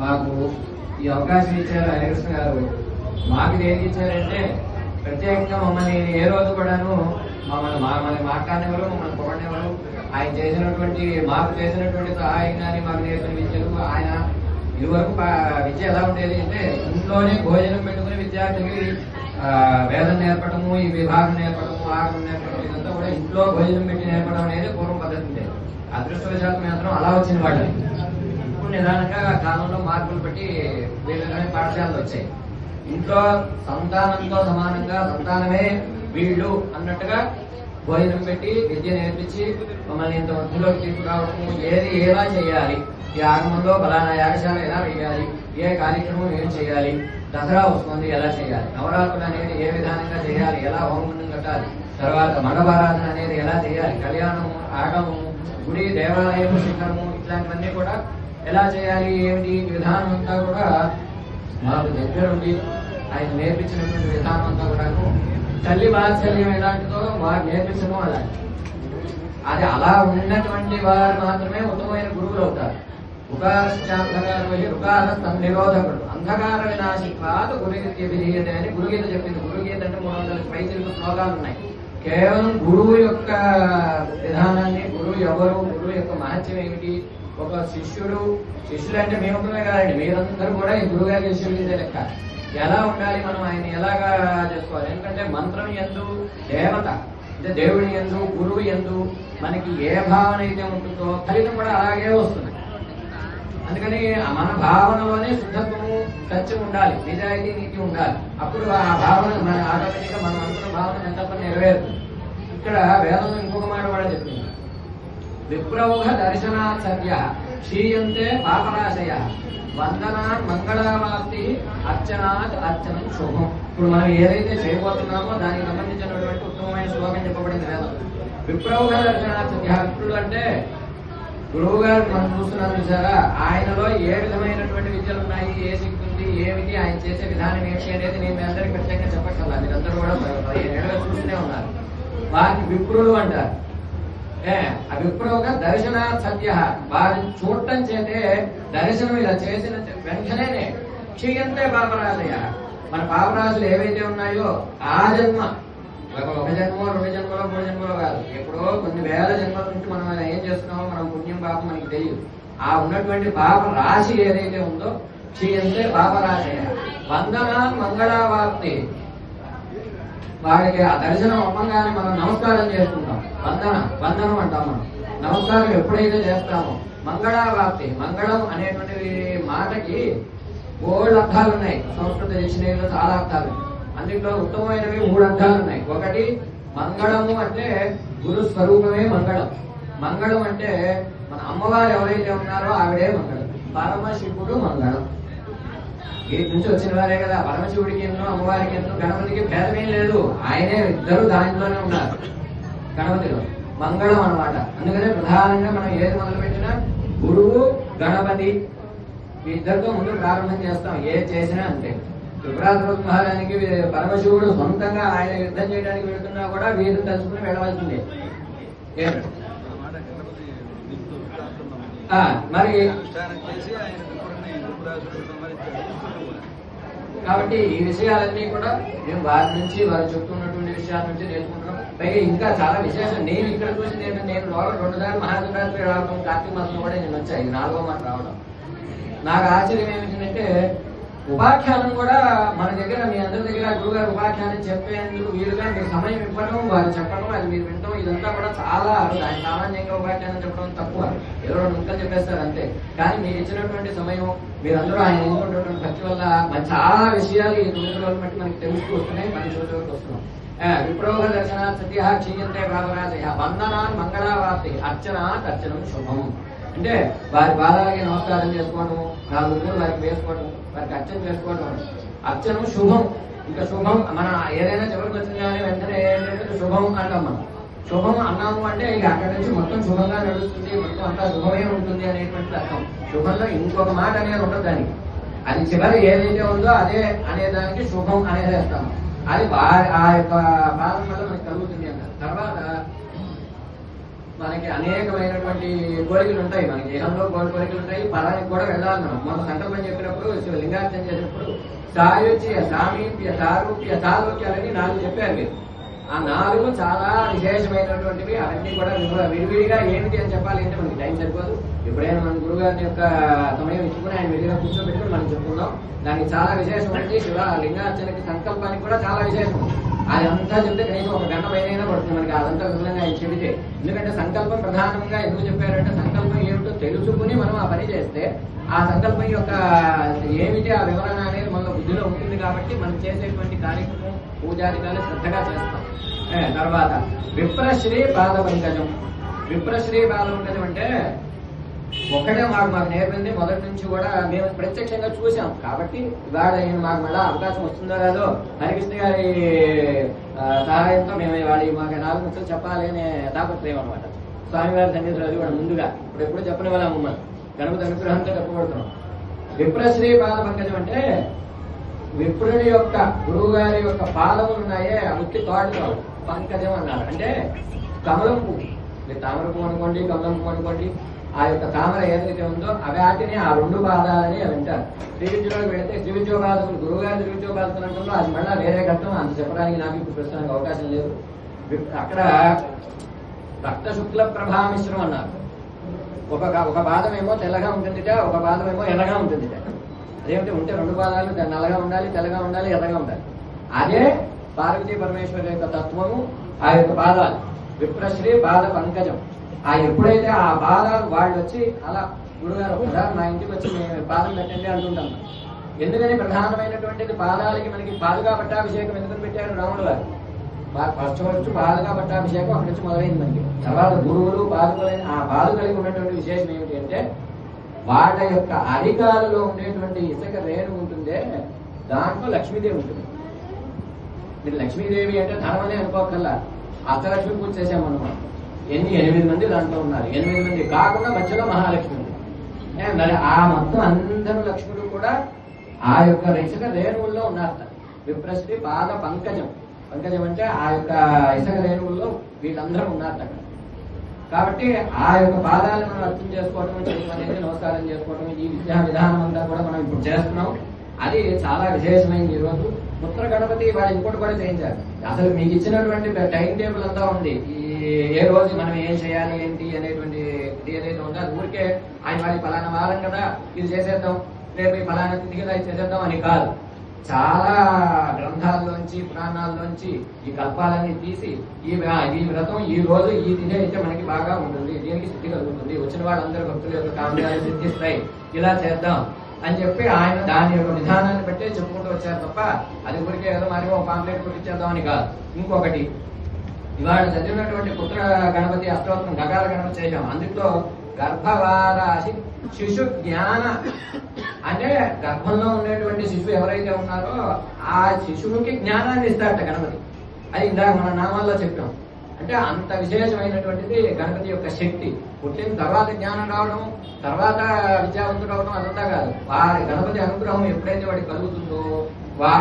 మాకు ఈ అవకాశం ఇచ్చారు హరికృష్ణ గారు. మాకు దేనికి ఇచ్చారంటే ప్రత్యేకంగా మమ్మల్ని ఏ రోజు కూడాను మమ్మల్ని మమ్మల్ని మాట్లాడేవారు మమ్మల్ని పొగడేవారు ఆయన చేసినటువంటి మాకు చేసినటువంటి సహాయం కానీ మాకు చేసిన విద్యలు ఆయన ఇదివరకు విద్య ఎలా ఉండేది అంటే ఇంట్లోనే భోజనం పెట్టుకుని విద్యార్థికి వేదం నేర్పడము ఈ విభాగం నేర్పడము ఆగం నేర్పడం ఇదంతా కూడా ఇంట్లో భోజనం పెట్టి నేర్పడం అనేది పూర్వం పద్ధతి ఉండేది. అదృష్టవశాత్తు మాత్రం అలా వచ్చిన వాళ్ళు నిదానంగా కాలంలో మార్పులు బట్టి వీళ్ళలోనే పాఠశాలలు వచ్చాయి. ఇంట్లో సంతానంతో సమానంగా సంతానమే వీళ్ళు అన్నట్టుగా భోజనం పెట్టి విద్య నేర్పించి మమ్మల్ని ఇంత వృద్ధిలోకి తీసుకురావడము ఏది ఎలా చేయాలి? ఈ ఆగమంలో బలానా యాగశాల ఎలా వేయాలి? ఏ కార్యక్రమం ఏం చేయాలి? దసరా వస్తుంది ఎలా చేయాలి? నవరాత్రులు అనేది ఏ విధానంగా చేయాలి? ఎలా హోమం కట్టాలి? తర్వాత మండపారాధన అనేది ఎలా చేయాలి? కళ్యాణము ఆగమము గుడి దేవాలయము శిఖరము ఇట్లాంటివన్నీ కూడా ఎలా చేయాలి ఏమిటి? విధానం అంతా కూడా మాకు దగ్గరుండి ఆయన నేర్పించినటువంటి విధానం అంతా కూడా తల్లి వాత్సల్యం ఎలాంటిదో వారు నేర్పించడం అలాంటి అది అలా ఉన్నటువంటి వారు మాత్రమే ఉత్తమమైన గురువులు అవుతారు. నిరోధకుడు. అంధకార వినాశిత్వాత్ గురుగీత విధీయత అని గురుగీత చెప్పింది. గురుగీత అంటే మూడు వందల పైచిలకు శ్లోకాలు ఉన్నాయి. కేవలం గురువు యొక్క విధానాన్ని గురువు ఎవరు గురువు యొక్క మహత్యం ఏమిటి ఒక శిష్యుడు శిష్యులు అంటే మేము ఒకమే కాదండి. మీరందరూ కూడా ఈ గురుగారి శిష్యులు లెక్క. ఎలా ఉండాలి మనం ఆయన ఎలాగా చేసుకోవాలి? ఎందుకంటే మంత్రం ఎందు దేవత అంటే దేవుడి ఎందు గురువు ఎందు మనకి ఏ భావన అయితే ఉంటుందో ఫలితం కూడా అలాగే వస్తుంది. అందుకని మన భావనలోనే శుద్ధత్వము సత్యం ఉండాలి. నిజాయితీ నీతి ఉండాలి. అప్పుడు ఆ భావన మన ఆటోమేటిక్గా మనం అనుకున్న భావన సంకల్పం నెరవేరుతుంది. ఇక్కడ వేదంలో ఇంకొక మాట కూడా చెప్పింది. విప్రౌహ దర్శనాచర్య క్షీయంతే పాపనాశయ వందనాత్ మంగళావాప్తి అర్చనాత్ అర్చనం శుభం ఇప్పుడు మనం ఏదైతే చేయబోతున్నామో దానికి సంబంధించినటువంటి ఉత్తమమైన శ్లోకం చెప్పబడింది వేదం విప్రౌహ దర్శనాచర్య విప్రుడు అంటే గురువు గారు మనం చూస్తున్నాం చూసారా? ఆయనలో ఏ విధమైనటువంటి విద్యలు ఉన్నాయి ఏ శక్తి ఉంది ఏమిటి ఆయన చేసే విధానం ఏమిటి అనేది నేను మీ అందరికీ ప్రత్యేకంగా చెప్పక్కర్లా. మీరందరూ కూడా పదిహేనేళ్ళుగా చూస్తూనే ఉన్నారు. వారిని విప్రులు అంటారు. ఏ ఆ దర్శన సత్య వారిని చూడటం చేతే దర్శనం ఇలా చేసిన వెంటనే క్షీయంతే పాపరాజయ మన పాపరాజులు ఏవైతే ఉన్నాయో ఆ జన్మ. ఒక జన్మలో జన్మ రెండు జన్మలో మూడు జన్మలో కాదు. ఎప్పుడో కొన్ని వేల జన్మల నుంచి మనం ఏం చేస్తున్నామో మనం పుణ్యం పాపం మనకి తెలియదు. ఆ ఉన్నటువంటి పాప రాశి ఏదైతే ఉందో క్షీయంతే పాపరాశయ వందన మంగళావాప్తి వాడికి ఆ దర్శనం అవ్వగానే మనం నమస్కారం చేసుకుంటాం వందన వందనం అంటాం మనం. నమస్కారం ఎప్పుడైతే చేస్తామో మంగళావాప్తి మంగళం అనేటువంటి మాటకి ఓల్డ్ అర్థాలు ఉన్నాయి. సంస్కృత డిక్షనరీలో చాలా అర్థాలు ఉన్నాయి. అందులో ఉత్తమమైనవి మూడు అర్థాలు ఉన్నాయి. ఒకటి మంగళము అంటే గురు స్వరూపమే మంగళం. మంగళం అంటే మన అమ్మవారు ఎవరైతే ఉన్నారో ఆవిడే మంగళం. పరమశివుడు మంగళం. వీటి నుంచి వచ్చిన వారే కదా. పరమశివుడికి ఎన్నో అమ్మవారికి ఎన్నో గణపతికి భేదమేం లేదు. ఆయనే ఇద్దరు దాంట్లోనే ఉన్నారు. గణపతిలో మంగళం అన్నమాట. అందుకనే ప్రధానంగా మనం ఏది మొదలు పెట్టినా గురువు గణపతి ఈ ఇద్దరితో ముందు ప్రారంభం చేస్తాం. ఏది చేసినా అంతే. త్రిపురాసుర పరమశివుడు సొంతంగా ఆయన యుద్ధం చేయడానికి వెళుతున్నా కూడా వీరు తలుచుకుని వెళ్ళవలసిందే. మరి కాబట్టి ఈ విషయాలన్నీ కూడా మేము వారి నుంచి వారు చెప్తున్నటువంటి విషయాల నుంచి నేర్చుకుంటున్నాం. పైగా ఇంకా చాలా విశేషం. నేను ఇక్కడ చూసి నేను నేను లోపల రెండు దాని మహాశివరాత్రి రావడం కార్తీక మాసం కూడా నేను వచ్చాను నాలుగో మాట రావడం. నాకు ఆశ్చర్యం ఏమిటంటే ఉపాఖ్యానం కూడా మన దగ్గర మీ అందరి దగ్గర గురుగారు ఉపాఖ్యానం చెప్పేందుకు వీలుగా మీరు సమయం ఇవ్వడం వారు చెప్పడం అది మీరు వినడం ఇదంతా కూడా చాలా దాని సామాన్యంగా ఉపాఖ్యానం చెప్పడం తక్కువ ఎవరో రెండు చెప్పేస్తారు అంతే. కానీ మీరు ఇచ్చినటువంటి సమయం మీరందరూ ఆయన ఎన్నుకుంటున్న భక్తి వల్ల చాలా విషయాలు ఈ తొమ్మిది రోజులు బట్టి మనకి తెలుస్తూ వస్తున్నాయి. మన రోజు వరకు వస్తున్నాం. విప్రోహ విప్రోగ దర్శన సత్య క్షీయంతే భావరాజయ వందనాన్ మంగళావాప్తి అర్చనాత్ అర్చనం శుభం. అంటే వారి బాధలకి నమస్కారం చేసుకోవడం నాలుగు రోజులు వారికి వేసుకోవడం వారికి అర్చన చేసుకోవడం అర్చనం శుభం. ఇంకా శుభం మన ఏదైనా చివరికి వచ్చిన కానీ వెంటనే ఏంటంటే శుభం అంటాం మనం. శుభం అన్నాము అంటే ఇక అక్కడి నుంచి మొత్తం శుభంగా నడుస్తుంది మొత్తం అంతా శుభమే ఉంటుంది అనేటువంటి అర్థం. శుభంలో ఇంకొక మాట అనేది ఉండదు దానికి. అది చివరి ఏదైతే ఉందో అదే అనేదానికి శుభం అనేది వేస్తాము. అది ఆ యొక్క పాలన వల్ల మనకి కలుగుతుంది అన్నారు తర్వాత మనకి అనేకమైనటువంటి కోరికలు ఉంటాయి. మనకి దేహంలో కోరికలు ఉంటాయి. పరానికి కూడా వెళ్ళాలి మనం. మన సంకల్పం చెప్పినప్పుడు శివ లింగార్చన చేసినప్పుడు సాయుచ్య సామీప్య సారూప్య సారూప్యాలని నాలుగు చెప్పారు మీరు. ఆ నాలుగు చాలా విశేషమైనటువంటివి. అవన్నీ కూడా విడివిడిగా ఏమిటి అని చెప్పాలి అంటే మనకి టైం సరిపోదు. ఎప్పుడైనా మన గురుగారి యొక్క సమయం ఇచ్చుకుని ఆయన విడిగా కూర్చోబెట్టుకుని మనం చెప్పుకుందాం. దానికి చాలా విశేషం శివ లింగార్చనకి సంకల్పానికి కూడా చాలా విశేషం. అది అంతా చెప్తే కనీసం ఒక గంట పైన పడుతుంది మనకి. అదంతా వివరంగా ఆయన చెబితే. ఎందుకంటే సంకల్పం ప్రధానంగా ఎందుకు చెప్పారంటే సంకల్పం ఏమిటో తెలుసుకుని మనం ఆ పని చేస్తే ఆ సంకల్పం యొక్క ఏమిటి ఆ వివరణ అనేది మన బుద్ధిలో ఉంటుంది కాబట్టి మనం చేసేటువంటి కార్యక్రమం పూజాదికాలు శ్రద్ధగా చేస్తాం. తర్వాత విప్రశ్రీ పాద పంకజం విప్రశ్రీ పాద పంకజం అంటే ఒకటే మాకు మాకు నేర్పింది మొదటి నుంచి కూడా మేము ప్రత్యక్షంగా చూసాం కాబట్టి ఇవాళ మాకు మళ్ళీ అవకాశం వస్తుందో లేదో హరికృష్ణ గారి సహాయంతో మేము ఇవాళ మాకు నాలుగు ముక్కలు చెప్పాలి అనే తాపత్రయం అనమాట స్వామివారి సన్నిధిలో అది కూడా ముందుగా ఇప్పుడు ఎప్పుడు చెప్పని వాళ్ళ మమ్మల్ని? గణపతి అనుగ్రహంతో చెప్పబడుతున్నాం. విప్రశ్రీ పాద పంకజం అంటే విప్రుని యొక్క గురువు గారి యొక్క పాదములు ఉన్నాయే ఆ ఉత్తి తోట కాదు పంకజం అన్నారు. అంటే కమలం పువ్వు. మీరు తామర పువ్వు అనుకోండి కమలం పువ్వు అనుకోండి ఆ యొక్క తామర ఏదైతే ఉందో వాటిని ఆ రెండు పాదాలని అవి అంటారు శ్రీవిద్యోకి వెళితే శ్రీవిద్యోపాదకులు గురువు గారి శ్రీవిద్యోపాదకులు అంటుందో అది మళ్ళీ వేరే ఘట్టం. అంత చెప్పడానికి నాకు ఇప్పుడు ప్రస్తుతానికి అవకాశం లేదు. అక్కడ రక్త శుక్ల ప్రభామిశ్రం అన్నారు ఒక ఒక పాదం ఏమో తెల్లగా ఉంటుందిట ఒక పాదం ఏమో ఎర్రగా ఉంటుందిట. అదేమిటి? ఉంటే రెండు పాదాలు నల్లగా ఉండాలి తెల్లగా ఉండాలి ఎర్రగా ఉండాలి. అదే పార్వతీ పరమేశ్వరు యొక్క తత్వము ఆ యొక్క పాదాలు. విప్రశ్రీ పాద పంకజం. ఆ ఎప్పుడైతే ఆ పాదాలు వాళ్ళు వచ్చి అలా గురుగారు ఒకసారి మా ఇంటికి వచ్చి మేము పాదం పెట్టండి అంటుంటాం ఎందుకని? ప్రధానమైనటువంటిది పాదాలకి మనకి పాదుగా పట్టాభిషేకం ఎందుకు పెట్టారు రాముడు గారు? ఫస్ట్ ఫస్ట్ పాదుగా పట్టాభిషేకం అక్కడి నుంచి మొదలైంది మనకి. తర్వాత గురువులు పాదుకలైన ఆ పాదుకలకి ఉన్నటువంటి విశేషం ఏమిటి అంటే వాళ్ళ యొక్క అరికాలలో ఉండేటువంటి ఇసుక రేణు ఉంటుందే దాంట్లో లక్ష్మీదేవి ఉంటుంది. మీరు లక్ష్మీదేవి అంటే ధనమనే అనుకోకల్లా. అష్టలక్ష్మి పూజ చేసాం మనం ఎన్ని ఎనిమిది మంది దాంట్లో ఉన్నారు? ఎనిమిది మంది కాకుండా మధ్యలో మహాలక్ష్మి ఉంది. మరి ఆ మొత్తం అందరూ లక్ష్ముడు కూడా ఆ యొక్క ఇసుక రేణువుల్లో ఉన్నారు. విప్రశ్రీ పాద పంకజం. పంకజం అంటే ఆ యొక్క ఇసుక రేణువుల్లో వీళ్ళందరూ ఉన్నారు అక్కడ. కాబట్టి ఆ యొక్క పాదాలను మనం అర్థం చేసుకోవటం అనేది నమస్కారం చేసుకోవటం ఈ విద్యా విధానం అంతా కూడా మనం ఇప్పుడు చేస్తున్నాం. అది చాలా విశేషమైంది ఈరోజు ఉత్తర గణపతి వాళ్ళు ఇంకోటి కూడా చేయించారు. అసలు మీకు ఇచ్చినటువంటి టైం టేబుల్ అంతా ఉంది. ఈ ఏ రోజు మనం ఏం చేయాలి ఏంటి అనేటువంటి ఏదైతే ఉందో అది ఊరికే ఆయన వాళ్ళకి ఫలానా వారం కదా ఇది చేసేద్దాం. రేపు ఈ పలానా తిథి కదా ఇది చేసేద్దాం అని కాదు. చాలా గ్రంథాల్లోంచి పురాణాల్లోంచి ఈ కల్పాలన్నీ తీసి ఈ ఈ వ్రతం ఈ రోజు ఈ తిథి అయితే మనకి బాగా ఉంటుంది. దీనికి సిద్ధి కలుగుతుంది. వచ్చిన వాళ్ళందరూ భక్తుల యొక్క కామ్యాలు సిద్ధిస్తాయి. ఇలా చేద్దాం అని చెప్పి ఆయన దాని యొక్క విధానాన్ని బట్టే చెప్పుకుంటూ వచ్చారు తప్ప అది ఊరికే ఏదో మరి ఒక పాంప్లెట్ కొట్టించేద్దాం అని కాదు. ఇంకొకటి ఇవాళ చదివినటువంటి పుత్ర గణపతి అష్టోత్తరం గగాల గణపతి చేశాం. అందులో గర్భవారాశి శిశు జ్ఞాన అంటే గర్భంలో ఉండేటువంటి శిశువు ఎవరైతే ఉన్నారో ఆ శిశువుకి జ్ఞానాన్ని ఇస్తారట గణపతి. అది ఇందాక మన నామాల్లో చెప్పాం. అంటే అంత విశేషమైనటువంటిది గణపతి యొక్క శక్తి. పుట్టిన తర్వాత జ్ఞానం రావడం తర్వాత విద్యావంతుడు అవడం అదంతా కాదు. వారి గణపతి అనుగ్రహం ఎప్పుడైతే వాడికి కలుగుతుందో